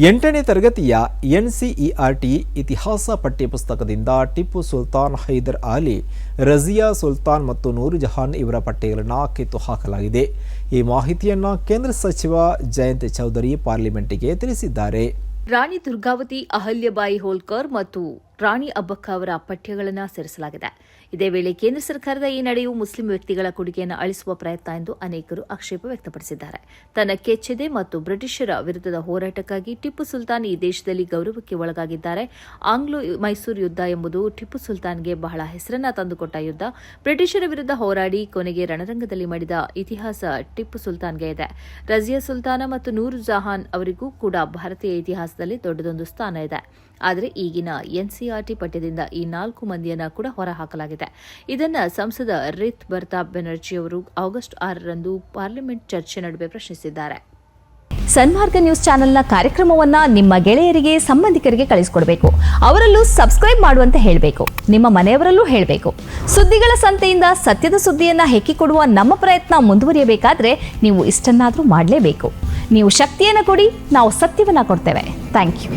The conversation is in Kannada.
ಎಂಟನೇ ತರಗತಿಯ ಎನ್ ಸಿಇಆರ್ಟಿ ಇತಿಹಾಸ ಪಠ್ಯಪುಸ್ತಕದಿಂದ ಟಿಪ್ಪು ಸುಲ್ತಾನ್ ಹೈದರ್ ಅಲಿ, ರಜಿಯಾ ಸುಲ್ತಾನ್ ಮತ್ತು ನೂರು ಜಹಾನ್ ಇವರ ಪಠ್ಯಗಳನ್ನು ಕಿತ್ತು ಹಾಕಲಾಗಿದೆ. ಈ ಮಾಹಿತಿಯನ್ನು ಕೇಂದ್ರ ಸಚಿವ ಜಯಂತ್ ಚೌಧರಿ ಪಾರ್ಲಿಮೆಂಟ್ಗೆ ತಿಳಿಸಿದ್ದಾರೆ. ರಾಣಿ ದುರ್ಗಾವತಿ ಅಹಲ್ಯಬಾಯಿ ಹೋಲ್ಕರ್ ಮತ್ತು ರಾಣಿ ಅಬ್ಬಕ್ಕ ಅವರ ಪಠ್ಯಗಳನ್ನು ಸೇರಿಸಲಾಗಿದೆ. ಇದೇ ವೇಳೆ ಕೇಂದ್ರ ಸರ್ಕಾರದ ಈ ನಡೆಯು ಮುಸ್ಲಿಂ ವ್ಯಕ್ತಿಗಳ ಕೊಡುಗೆಯನ್ನು ಅಳಿಸುವ ಪ್ರಯತ್ನ ಎಂದು ಅನೇಕರು ಆಕ್ಷೇಪ ವ್ಯಕ್ತಪಡಿಸಿದ್ದಾರೆ. ತನ್ನ ಕೆಚ್ಚೆದೆ ಮತ್ತು ಬ್ರಿಟಿಷರ ವಿರುದ್ಧದ ಹೋರಾಟಕ್ಕಾಗಿ ಟಿಪ್ಪು ಸುಲ್ತಾನ್ ಈ ದೇಶದಲ್ಲಿ ಗೌರವಕ್ಕೆ ಒಳಗಾಗಿದ್ದಾರೆ. ಆಂಗ್ಲೋ ಮೈಸೂರು ಯುದ್ಧ ಎಂಬುದು ಟಿಪ್ಪು ಸುಲ್ತಾನ್ಗೆ ಬಹಳ ಹೆಸರನ್ನ ತಂದುಕೊಟ್ಟ ಯುದ್ಧ. ಬ್ರಿಟಿಷರ ವಿರುದ್ಧ ಹೋರಾಡಿ ಕೊನೆಗೆ ರಣರಂಗದಲ್ಲಿ ಮಾಡಿದ ಇತಿಹಾಸ ಟಿಪ್ಪು ಸುಲ್ತಾನ್ಗೆ ಇದೆ. ರಜಿಯಾ ಸುಲ್ತಾನ ಮತ್ತು ನೂರು ಜಹಾನ್ ಅವರಿಗೂ ಕೂಡ ಭಾರತೀಯ ಇತಿಹಾಸದಲ್ಲಿ ದೊಡ್ಡದೊಂದು ಸ್ಥಾನ ಇದೆ. ಆದರೆ ಈಗಿನ ಎನ್ಸಿಆರ್ಟಿ ಪಠ್ಯದಿಂದ ಈ ನಾಲ್ಕು ಮಂದಿಯನ್ನ ಕೂಡ ಹೊರಹಾಕಲಾಗಿದೆ. ಇದನ್ನು ಸಂಸದ ರಿತ್ ಬರ್ತಾಬ್ ಬೆನರ್ಜಿ ಅವರು ಆಗಸ್ಟ್ ಆರರಂದು ಪಾರ್ಲಿಮೆಂಟ್ ಚರ್ಚೆ ನಡುವೆ ಪ್ರಶ್ನಿಸಿದ್ದಾರೆ. ಸನ್ಮಾರ್ಗ ನ್ಯೂಸ್ ಚಾನೆಲ್ನ ಕಾರ್ಯಕ್ರಮವನ್ನ ನಿಮ್ಮ ಗೆಳೆಯರಿಗೆ, ಸಂಬಂಧಿಕರಿಗೆ ಕಳಿಸಿಕೊಡಬೇಕು. ಅವರಲ್ಲೂ ಸಬ್ಸ್ಕ್ರೈಬ್ ಮಾಡುವಂತೆ ಹೇಳಬೇಕು. ನಿಮ್ಮ ಮನೆಯವರಲ್ಲೂ ಹೇಳಬೇಕು. ಸುದ್ದಿಗಳ ಸಂತೆಯಿಂದ ಸತ್ಯದ ಸುದ್ದಿಯನ್ನ ಹೆಕ್ಕಿಕೊಡುವ ನಮ್ಮ ಪ್ರಯತ್ನ ಮುಂದುವರಿಯಬೇಕಾದ್ರೆ ನೀವು ಇಷ್ಟನ್ನಾದರೂ ಮಾಡಲೇಬೇಕು. ನೀವು ಶಕ್ತಿಯನ್ನು ಕೊಡಿ, ನಾವು ಸತ್ಯವನ್ನ ಕೊಡ್ತೇವೆ. Thank you.